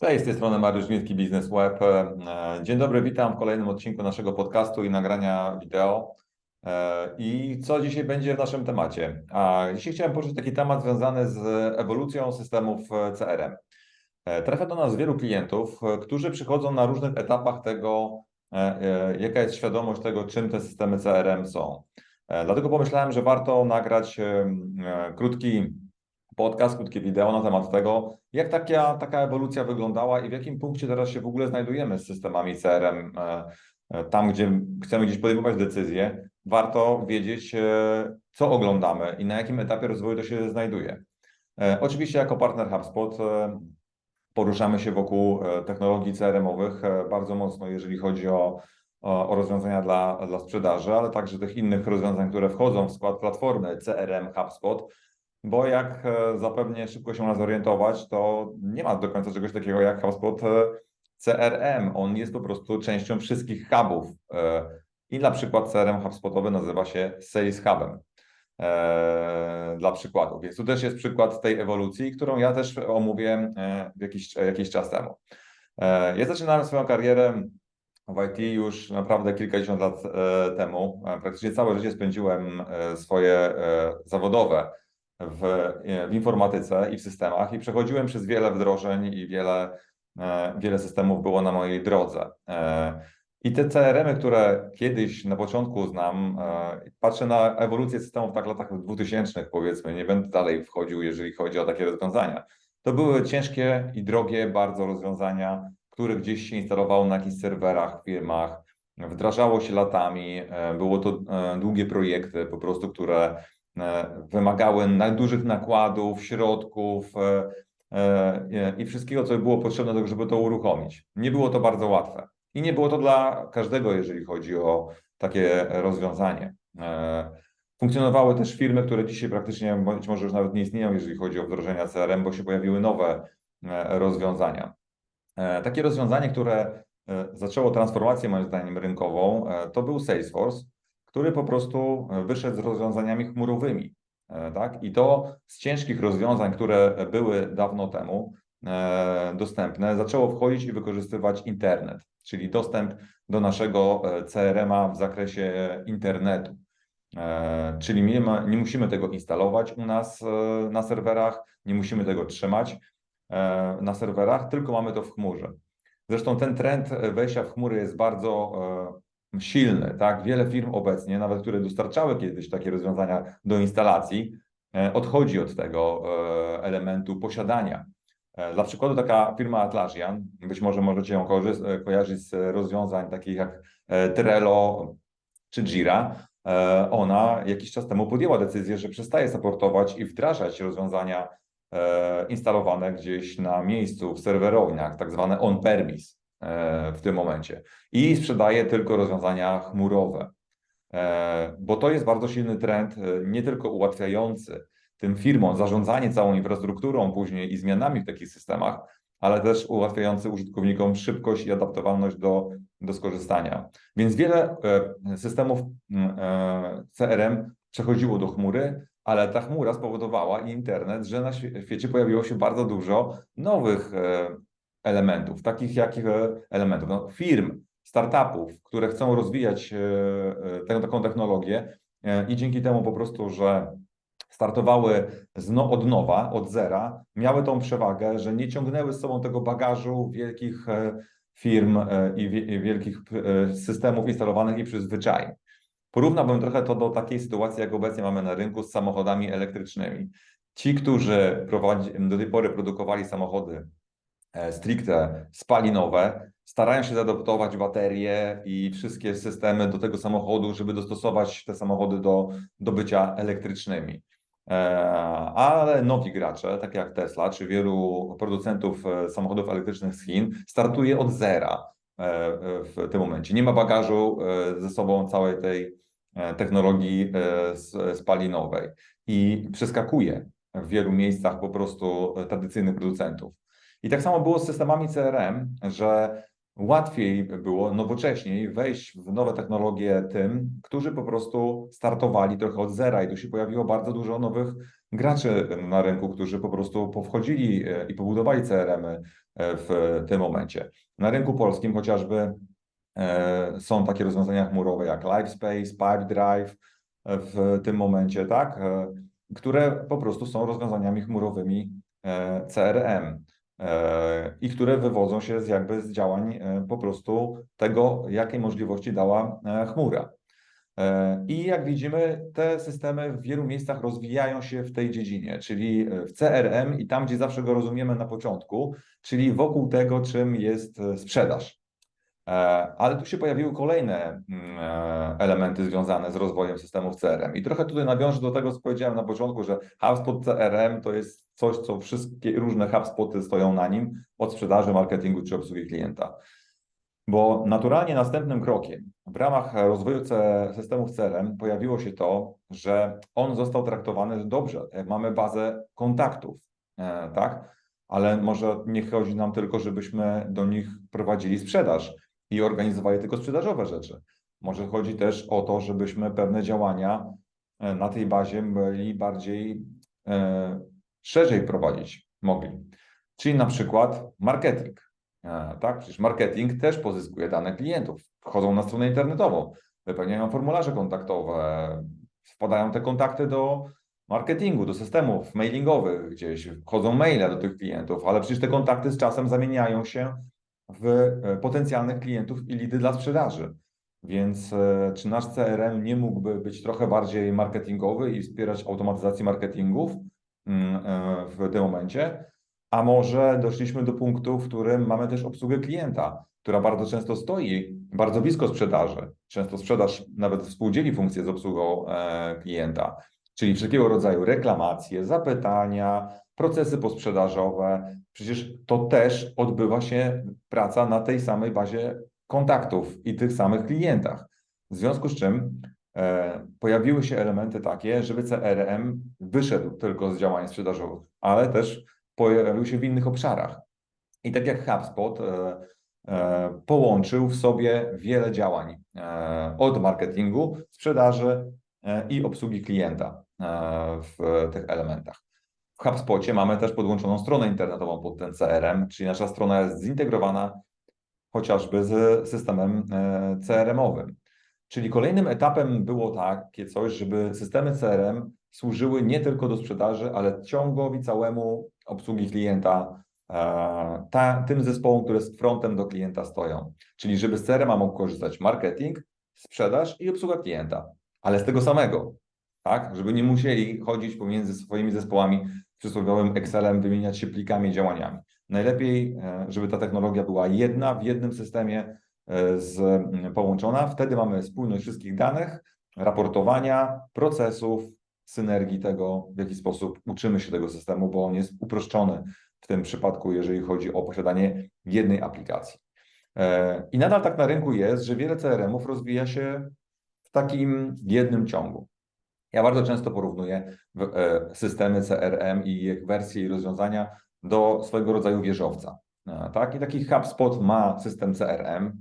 Cześć, z tej strony Mariusz Wiński, Biznes Web. E, Dzień dobry, witam w kolejnym odcinku naszego podcastu i nagrania wideo. E, I co dzisiaj będzie w naszym temacie? A dzisiaj chciałem poruszyć taki temat związany z ewolucją systemów e, CRM. Trafia do nas wielu klientów, którzy przychodzą na różnych etapach tego, jaka jest świadomość tego, czym te systemy CRM są. Dlatego pomyślałem, że warto nagrać krótki podcast, krótkie wideo na temat tego, jak taka, taka ewolucja wyglądała i w jakim punkcie teraz się w ogóle znajdujemy z systemami CRM. E, e, tam, gdzie chcemy gdzieś podejmować decyzje, warto wiedzieć, e, co oglądamy i na jakim etapie rozwoju to się znajduje. Oczywiście, jako partner HubSpot poruszamy się wokół technologii CRM-owych bardzo mocno, jeżeli chodzi o, o rozwiązania dla, dla sprzedaży, ale także tych innych rozwiązań, które wchodzą w skład platformy CRM HubSpot bo jak e, zapewnie szybko się nas zorientować, to nie ma do końca czegoś takiego jak HubSpot e, CRM. On jest po prostu częścią wszystkich hubów. E, I na przykład CRM HubSpotowy nazywa się Sales Hubem. Dla przykładu. Więc tu też jest przykład tej ewolucji, którą ja też omówię jakiś, jakiś czas temu. Ja zaczynałem swoją karierę w IT już naprawdę kilkadziesiąt lat temu. Praktycznie całe życie spędziłem swoje zawodowe w, w informatyce i w systemach i przechodziłem przez wiele wdrożeń i wiele, e, wiele systemów było na mojej drodze. E, I te CRM-y, które kiedyś na początku znam, e, patrzę na ewolucję systemów tak w latach 2000 powiedzmy, nie będę dalej wchodził, jeżeli chodzi o takie rozwiązania. To były ciężkie i drogie bardzo rozwiązania, które gdzieś się instalowało na jakichś serwerach firmach, wdrażało się latami, było to długie projekty po prostu, które E, wymagały dużych nakładów, środków e, e, i wszystkiego, co było potrzebne tego, żeby to uruchomić. Nie było to bardzo łatwe. I nie było to dla każdego, jeżeli chodzi o takie rozwiązanie. Funkcjonowały też firmy, które dzisiaj praktycznie być może już nawet nie istnieją, jeżeli chodzi o wdrożenia CRM, bo się pojawiły nowe rozwiązania. Takie rozwiązanie, które zaczęło transformację moim zdaniem rynkową, to był Salesforce, który po prostu e, wyszedł z rozwiązaniami chmurowymi. E, tak? I to z ciężkich rozwiązań, które były dawno temu e, dostępne, zaczęło wchodzić i wykorzystywać internet, czyli dostęp do naszego CRM-a w zakresie internetu. Czyli nie, ma, nie musimy tego instalować u nas na serwerach, nie musimy tego trzymać na serwerach, tylko mamy to w chmurze. Zresztą ten trend wejścia w chmury jest bardzo silny. Tak? Wiele firm obecnie, nawet które dostarczały kiedyś takie rozwiązania do instalacji, e, odchodzi od tego e, elementu posiadania. E, dla przykładu taka firma Atlassian, być może możecie ją kojarzyć z rozwiązań takich jak Trello czy Jira. Ona jakiś czas temu podjęła decyzję, że przestaje supportować i wdrażać rozwiązania instalowane gdzieś na miejscu w serwerowniach, tak zwane on-premise. E, w tym momencie i sprzedaje tylko rozwiązania chmurowe, e, bo to jest bardzo silny trend, e, nie tylko ułatwiający tym firmom zarządzanie całą infrastrukturą później i zmianami w takich systemach, ale też ułatwiający użytkownikom szybkość i adaptowalność do, do skorzystania. Więc wiele systemów CRM przechodziło do chmury, ale ta chmura spowodowała i internet, że na świecie pojawiło się bardzo dużo nowych elementów, takich jakich e, elementów, no, firm, startupów, które chcą rozwijać e, e, tę taką technologię i dzięki temu po prostu, że startowały z no, od nowa, od zera, miały tą przewagę, że nie ciągnęły z sobą tego bagażu wielkich firm i wielkich systemów instalowanych i przyzwyczajeń. Porównałbym trochę to do takiej sytuacji, jak obecnie mamy na rynku z samochodami elektrycznymi. Ci, którzy prowadzi, do tej pory produkowali samochody stricte spalinowe, starają się zaadaptować baterie i wszystkie systemy do tego samochodu, żeby dostosować te samochody do, do bycia elektrycznymi. E, ale nowi gracze, tak jak Tesla czy wielu producentów e, samochodów elektrycznych z Chin, startuje od zera w tym momencie. Nie ma bagażu ze sobą całej tej technologii spalinowej i przeskakuje w wielu miejscach po prostu tradycyjnych producentów. I tak samo było z systemami CRM, że łatwiej było nowocześniej wejść w nowe technologie tym, którzy po prostu startowali trochę od zera. I tu się pojawiło bardzo dużo nowych graczy na rynku, którzy po prostu powchodzili e, i pobudowali CRM-y e, w tym momencie. Na rynku polskim chociażby e, są takie rozwiązania chmurowe jak LiveSpace, PipeDrive w tym momencie, tak, które po prostu są rozwiązaniami chmurowymi CRM i które wywodzą się z jakby z działań po prostu tego, jakie możliwości dała chmura. E, I jak widzimy, te systemy w wielu miejscach rozwijają się w tej dziedzinie, czyli w CRM i tam, gdzie zawsze go rozumiemy na początku, czyli wokół tego, czym jest e, sprzedaż. E, ale tu się pojawiły kolejne mm, elementy związane z rozwojem systemów CRM. I trochę tutaj nawiążę do tego, co powiedziałem na początku, że HubSpot CRM to jest coś, co wszystkie różne HubSpoty stoją na nim, od sprzedaży, marketingu czy obsługi klienta. Bo naturalnie następnym krokiem w ramach rozwoju systemów CRM pojawiło się to, że on został traktowany dobrze. Mamy bazę kontaktów, e, tak? Ale może nie chodzi nam tylko, żebyśmy do nich prowadzili sprzedaż i organizowali tylko sprzedażowe rzeczy. Może chodzi też o to, żebyśmy pewne działania e, na tej bazie byli bardziej e, szerzej prowadzić mogli. Czyli na przykład marketing. E, tak? Przecież marketing też pozyskuje dane klientów. Wchodzą na stronę internetową, wypełniają formularze kontaktowe, wpadają te kontakty do marketingu, do systemów mailingowych, gdzieś wchodzą maile do tych klientów, ale przecież te kontakty z czasem zamieniają się w e, potencjalnych klientów i lidy dla sprzedaży. Więc e, czy nasz CRM nie mógłby być trochę bardziej marketingowy i wspierać automatyzacji marketingów mm, w tym momencie? a może doszliśmy do punktu, w którym mamy też obsługę klienta, która bardzo często stoi bardzo blisko sprzedaży. Często sprzedaż nawet współdzieli funkcję z obsługą e, klienta, czyli wszelkiego rodzaju reklamacje, zapytania, procesy posprzedażowe. Przecież to też odbywa się praca na tej samej bazie kontaktów i tych samych klientach. W związku z czym e, pojawiły się elementy takie, żeby CRM wyszedł tylko z działań sprzedażowych, ale też pojawił się w innych obszarach. I tak jak HubSpot e, e, połączył w sobie wiele działań e, od marketingu, sprzedaży i obsługi klienta w tych elementach. W HubSpocie mamy też podłączoną stronę internetową pod ten CRM, czyli nasza strona jest zintegrowana chociażby z systemem CRM-owym. Czyli kolejnym etapem było takie coś, żeby systemy CRM służyły nie tylko do sprzedaży, ale ciągowi całemu obsługi klienta, e, ta, tym zespołom, które z frontem do klienta stoją. Czyli żeby z CRM mógł korzystać marketing, sprzedaż i obsługa klienta, ale z tego samego, tak? Żeby nie musieli chodzić pomiędzy swoimi zespołami przysłowiowym Excelem, wymieniać się plikami, działaniami. Najlepiej, e, żeby ta technologia była jedna w jednym systemie e, z, połączona. Wtedy mamy spójność wszystkich danych, raportowania, procesów, synergii tego, w jaki sposób uczymy się tego systemu, bo on jest uproszczony w tym przypadku, jeżeli chodzi o posiadanie jednej aplikacji. E, I nadal tak na rynku jest, że wiele CRM-ów rozwija się w takim jednym ciągu. Ja bardzo często porównuję e, systemy CRM i ich wersje i rozwiązania do swojego rodzaju wieżowca. E, tak? I taki HubSpot ma system CRM,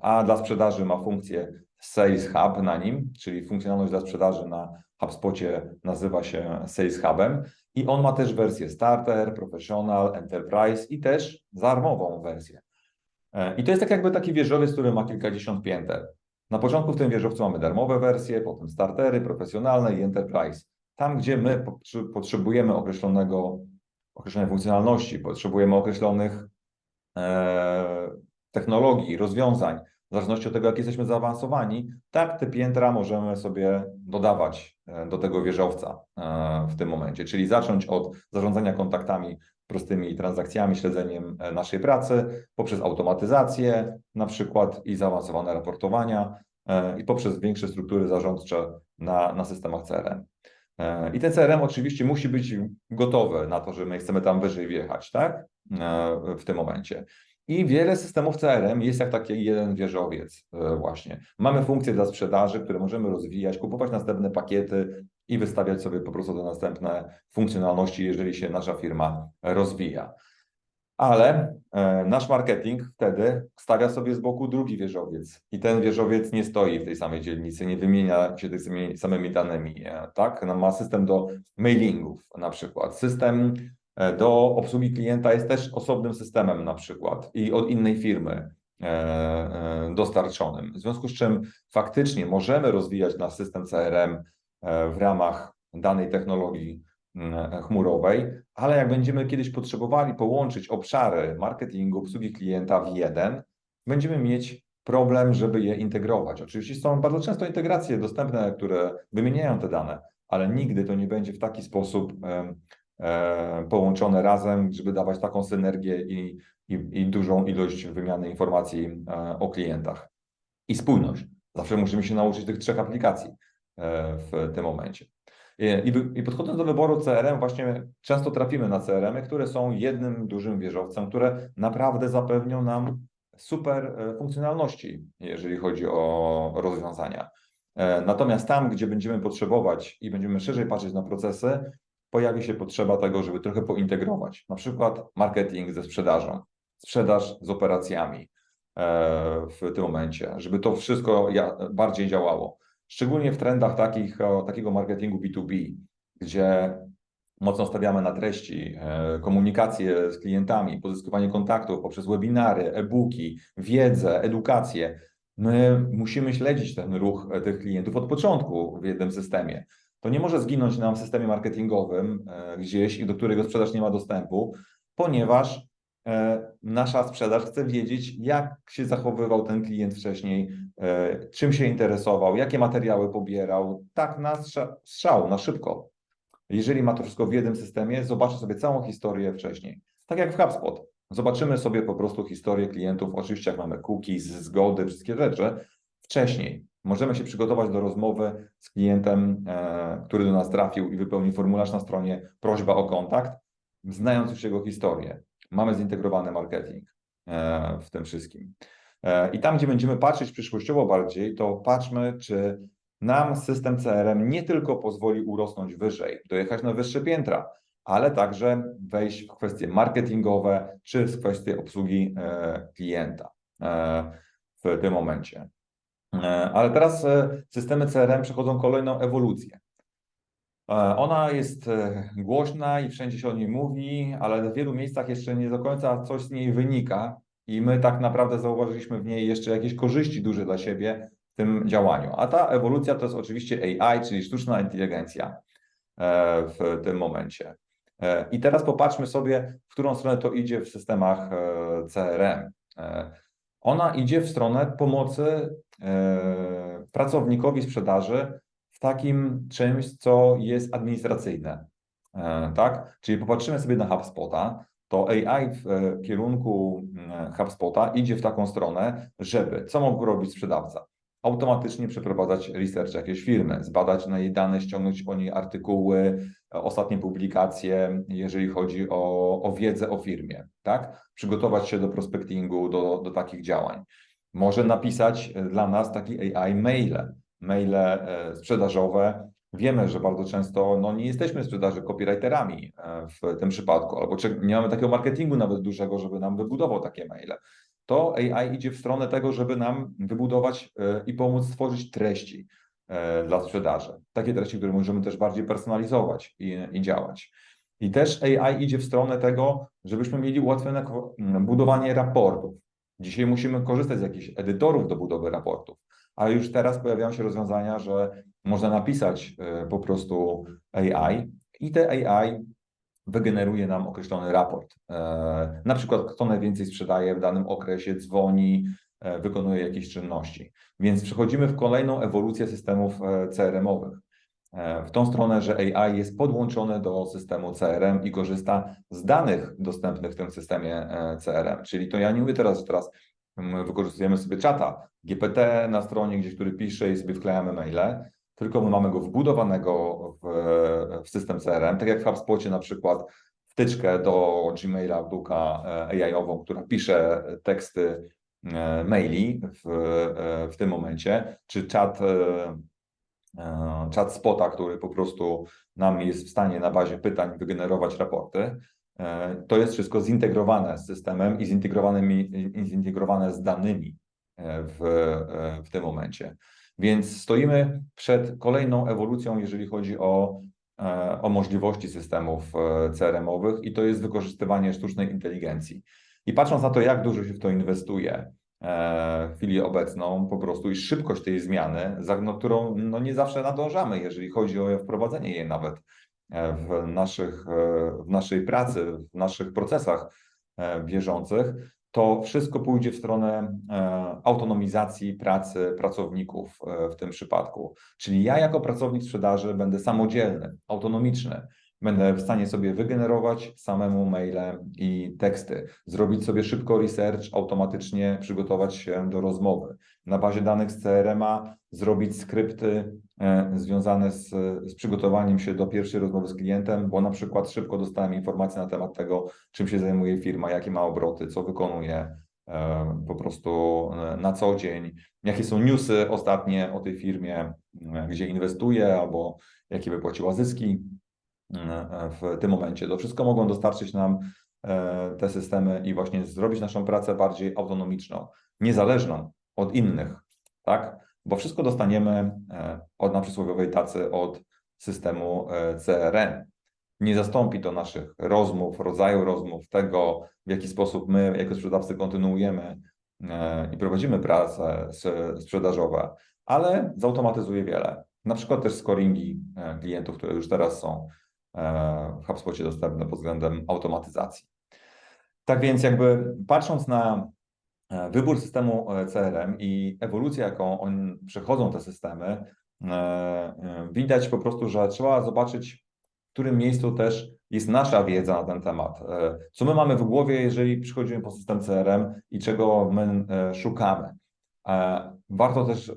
a dla sprzedaży ma funkcję Sales Hub na nim, czyli funkcjonalność dla sprzedaży na HubSpocie nazywa się Sales Hubem i on ma też wersję Starter, Professional, Enterprise i też darmową wersję. E, I to jest tak jakby taki wieżowiec, który ma kilkadziesiąt pięter. Na początku w tym wieżowcu mamy darmowe wersje, potem startery, profesjonalne i enterprise. Tam, gdzie my potrzebujemy określonego, określonej funkcjonalności, potrzebujemy określonych e, technologii, rozwiązań, w zależności od tego, jak jesteśmy zaawansowani, tak te piętra możemy sobie dodawać e, do tego wieżowca e, w tym momencie, czyli zacząć od zarządzania kontaktami prostymi transakcjami, śledzeniem e, naszej pracy, poprzez automatyzację na przykład i zaawansowane raportowania i poprzez większe struktury zarządcze na, na systemach CRM. I ten CRM oczywiście musi być gotowy na to, że my chcemy tam wyżej wjechać, tak? W tym momencie. I wiele systemów CRM jest jak taki jeden wieżowiec e, właśnie. Mamy funkcje dla sprzedaży, które możemy rozwijać, kupować następne pakiety i wystawiać sobie po prostu te następne funkcjonalności, jeżeli się nasza firma rozwija. Ale e, nasz marketing wtedy stawia sobie z boku drugi wieżowiec i ten wieżowiec nie stoi w tej samej dzielnicy, nie wymienia się tymi samymi danymi, e, tak? No, ma system do mailingów na przykład, system do obsługi klienta jest też osobnym systemem na przykład i od innej firmy dostarczonym. W związku z czym faktycznie możemy rozwijać nasz system CRM w ramach danej technologii E, chmurowej, ale jak będziemy kiedyś potrzebowali połączyć obszary marketingu, obsługi klienta w jeden, będziemy mieć problem, żeby je integrować. Oczywiście są bardzo często integracje dostępne, które wymieniają te dane, ale nigdy to nie będzie w taki sposób e, e, połączone razem, żeby dawać taką synergię i, i, i dużą ilość wymiany informacji o klientach. I spójność. Zawsze musimy się nauczyć tych trzech aplikacji w tym momencie. I, podchodząc do wyboru CRM, właśnie często trafimy na CRM, które są jednym dużym wieżowcem, które naprawdę zapewnią nam super e, funkcjonalności, jeżeli chodzi o rozwiązania. E, natomiast tam, gdzie będziemy potrzebować i będziemy szerzej patrzeć na procesy, pojawi się potrzeba tego, żeby trochę pointegrować, na przykład marketing ze sprzedażą, sprzedaż z operacjami e, w tym momencie, żeby to wszystko bardziej działało szczególnie w trendach takich, takiego marketingu B2B, gdzie mocno stawiamy na treści, e, komunikację z klientami, pozyskiwanie kontaktów poprzez webinary, e-booki, wiedzę, edukację. My musimy śledzić ten ruch e, tych klientów od początku w jednym systemie. To nie może zginąć nam w systemie marketingowym e, gdzieś, do którego sprzedaż nie ma dostępu, ponieważ E, nasza sprzedaż chce wiedzieć, jak się zachowywał ten klient wcześniej, e, czym się interesował, jakie materiały pobierał, tak na strzał, na szybko. Jeżeli ma to wszystko w jednym systemie, zobaczy sobie całą historię wcześniej. Tak jak w HubSpot. Zobaczymy sobie po prostu historię klientów, oczywiście jak mamy cookies, zgody, wszystkie rzeczy, wcześniej. Możemy się przygotować do rozmowy z klientem, e, który do nas trafił i wypełni formularz na stronie prośba o kontakt, znając już jego historię mamy zintegrowany marketing e, w tym wszystkim. E, I tam, gdzie będziemy patrzeć przyszłościowo bardziej, to patrzmy, czy nam system CRM nie tylko pozwoli urosnąć wyżej, dojechać na wyższe piętra, ale także wejść w kwestie marketingowe czy w kwestie obsługi klienta w tym momencie. Ale teraz systemy CRM przechodzą kolejną ewolucję. E, ona jest e, głośna i wszędzie się o niej mówi, ale w wielu miejscach jeszcze nie do końca coś z niej wynika i my tak naprawdę zauważyliśmy w niej jeszcze jakieś korzyści duże dla siebie w tym działaniu. A ta ewolucja to jest oczywiście AI, czyli sztuczna inteligencja e, w tym momencie. I teraz popatrzmy sobie, w którą stronę to idzie w systemach CRM. Ona idzie w stronę pomocy pracownikowi sprzedaży w takim czymś, co jest administracyjne. E, tak? Czyli popatrzymy sobie na HubSpota, to AI w e, kierunku mm, HubSpota idzie w taką stronę, żeby co mógł robić sprzedawca? Automatycznie przeprowadzać research jakiejś firmy, zbadać na jej dane, ściągnąć o niej artykuły, e, ostatnie publikacje, jeżeli chodzi o, o wiedzę o firmie, tak? Przygotować się do prospectingu, do, do takich działań. Może napisać dla nas taki AI maile, maile e, sprzedażowe. Wiemy, że bardzo często no, nie jesteśmy sprzedaży copywriterami e, w tym przypadku, albo nie mamy takiego marketingu nawet dużego, żeby nam wybudował takie maile. To AI idzie w stronę tego, żeby nam wybudować e, i pomóc stworzyć treści dla sprzedaży. Takie treści, które możemy też bardziej personalizować i, i działać. I też AI idzie w stronę tego, żebyśmy mieli ułatwione budowanie raportów. Dzisiaj musimy korzystać z jakichś edytorów do budowy raportów ale już teraz pojawiają się rozwiązania, że można napisać e, po prostu AI i te AI wygeneruje nam określony raport. E, na przykład, kto najwięcej sprzedaje w danym okresie, dzwoni, e, wykonuje jakieś czynności. Więc przechodzimy w kolejną ewolucję systemów CRM-owych. W tą stronę, że AI jest podłączone do systemu CRM i korzysta z danych dostępnych w tym systemie CRM. Czyli to ja nie mówię teraz, że teraz wykorzystujemy sobie czata GPT na stronie, gdzieś, który pisze i sobie wklejamy maile, tylko my mamy go wbudowanego w, w system CRM, tak jak w HubSpocie na przykład wtyczkę do Gmaila, Outlooka e, AI-ową, która pisze teksty e, maili w, e, w tym momencie, czy czat, czat spota, który po prostu nam jest w stanie na bazie pytań wygenerować raporty. e, to jest wszystko zintegrowane z systemem i zintegrowane z danymi e, w, e, w tym momencie. Więc stoimy przed kolejną ewolucją, jeżeli chodzi o, o możliwości systemów CRM-owych i to jest wykorzystywanie sztucznej inteligencji. I patrząc na to, jak dużo się w to inwestuje, chwili obecną po prostu i szybkość tej zmiany, za no, którą no, nie zawsze nadążamy, jeżeli chodzi o wprowadzenie jej nawet E, w, naszych, e, w naszej pracy, w naszych procesach e, bieżących, to wszystko pójdzie w stronę autonomizacji pracy pracowników w tym przypadku. Czyli ja jako pracownik sprzedaży będę samodzielny, autonomiczny. Będę w stanie sobie wygenerować samemu maile i teksty, zrobić sobie szybko research, automatycznie przygotować się do rozmowy. Na bazie danych z CRM-a zrobić skrypty e, związane z, z przygotowaniem się do pierwszej rozmowy z klientem, bo na przykład szybko dostałem informację na temat tego, czym się zajmuje firma, jakie ma obroty, co wykonuje e, po prostu e, na co dzień, jakie są newsy ostatnie o tej firmie, gdzie inwestuje albo jakie wypłaciła zyski w tym momencie. To wszystko mogą dostarczyć nam te systemy i właśnie zrobić naszą pracę bardziej autonomiczną, niezależną od innych, tak? bo wszystko dostaniemy e, od na przysłowiowej tacy od systemu e, CRM. Nie zastąpi to naszych rozmów, rodzaju rozmów, tego, w jaki sposób my jako sprzedawcy kontynuujemy e, i prowadzimy pracę sprzedażowe, ale zautomatyzuje wiele. Na przykład też scoringi klientów, które już teraz są w HubSpocie dostępne pod względem automatyzacji. Tak więc jakby patrząc na E, wybór systemu e, CRM i ewolucja, jaką on przechodzą te systemy, e, widać po prostu, że trzeba zobaczyć, w którym miejscu też jest nasza wiedza na ten temat. Co my mamy w głowie, jeżeli przychodzimy po system CRM i czego my szukamy. Warto też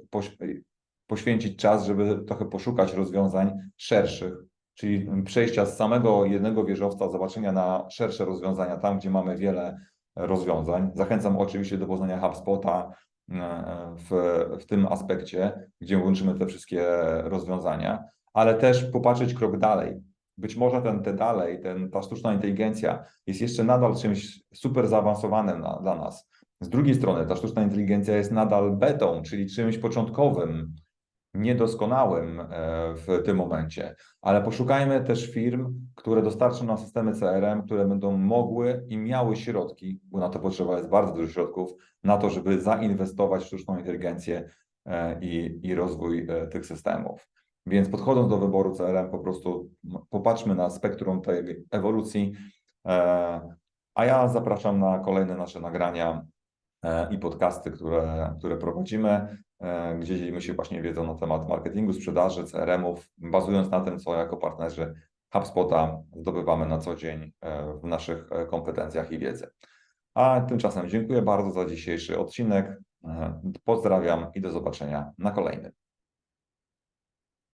poświęcić czas, żeby trochę poszukać rozwiązań szerszych, czyli przejścia z samego jednego wieżowca, zobaczenia na szersze rozwiązania, tam gdzie mamy wiele rozwiązań. Zachęcam oczywiście do poznania HubSpota e, w, w tym aspekcie, gdzie łączymy te wszystkie rozwiązania, ale też popatrzeć krok dalej. Być może ten te dalej, ten, ta sztuczna inteligencja jest jeszcze nadal czymś super zaawansowanym na, dla nas. Z drugiej strony ta sztuczna inteligencja jest nadal betą, czyli czymś początkowym, niedoskonałym e, w tym momencie, ale poszukajmy też firm, które dostarczą nam systemy CRM, które będą mogły i miały środki, bo na to potrzeba jest bardzo dużo środków, na to, żeby zainwestować w sztuczną inteligencję e, i, i rozwój e, tych systemów. Więc podchodząc do wyboru CRM, po prostu popatrzmy na spektrum tej ewolucji, a ja zapraszam na kolejne nasze nagrania i podcasty, które, które prowadzimy. E, gdzie dzielimy się właśnie wiedzą na temat marketingu, sprzedaży, CRM-ów, bazując na tym, co jako partnerzy HubSpota zdobywamy na co dzień e, w naszych e, kompetencjach i wiedzy. A tymczasem dziękuję bardzo za dzisiejszy odcinek. Pozdrawiam i do zobaczenia na kolejnym.